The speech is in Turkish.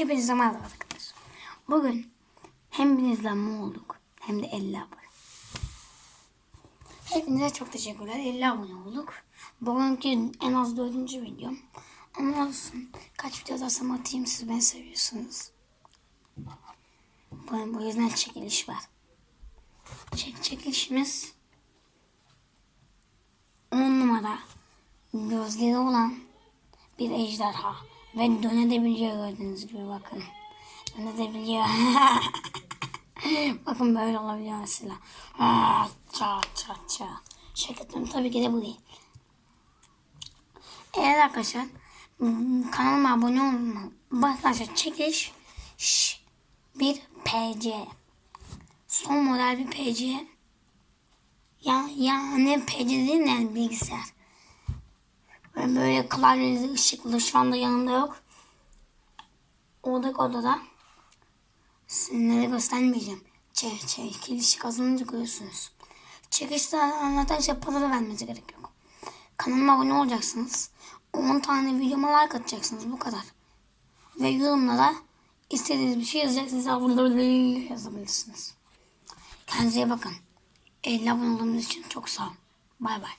Hepinize merhaba arkadaşlar. Bugün hem bin izlenme olduk hem de 50 abone. Hepinize çok teşekkürler. 50 abone olduk. Bugünkü en az dördüncü videom. Ama olsun. Kaç video atarsam atayım siz beni seviyorsunuz. Bu, bu yüzden çekiliş var. Çek, çekilişimiz 10 numara gözleri olan bir ejderha ve dönebiliyor gördüğünüz gibi bakın. Dönebiliyor. bakın böyle olabiliyor mesela. Ça ça ça. Yapıyorum. tabii ki de bu değil. Evet arkadaşlar hmm, kanalıma abone olun. Bak arkadaşlar çekiliş şş, bir PC. Son model bir PC. Ya, yani PC değil de yani bilgisayar. Böyle, böyle klavyeli ışıklı şu anda yanımda yok. Oradaki odada sizlere göstermeyeceğim. Çek çekilişi kazanınca görüyorsunuz. Çekilişte anlatınca para da vermenize gerek yok. Kanalıma abone olacaksınız. 10 tane videoma like atacaksınız bu kadar. Ve yorumlara istediğiniz bir şey yazacaksınız. Yazabilirsiniz. Kendinize iyi bakın. 50 abone olduğunuz için çok sağ olun. Bay bay.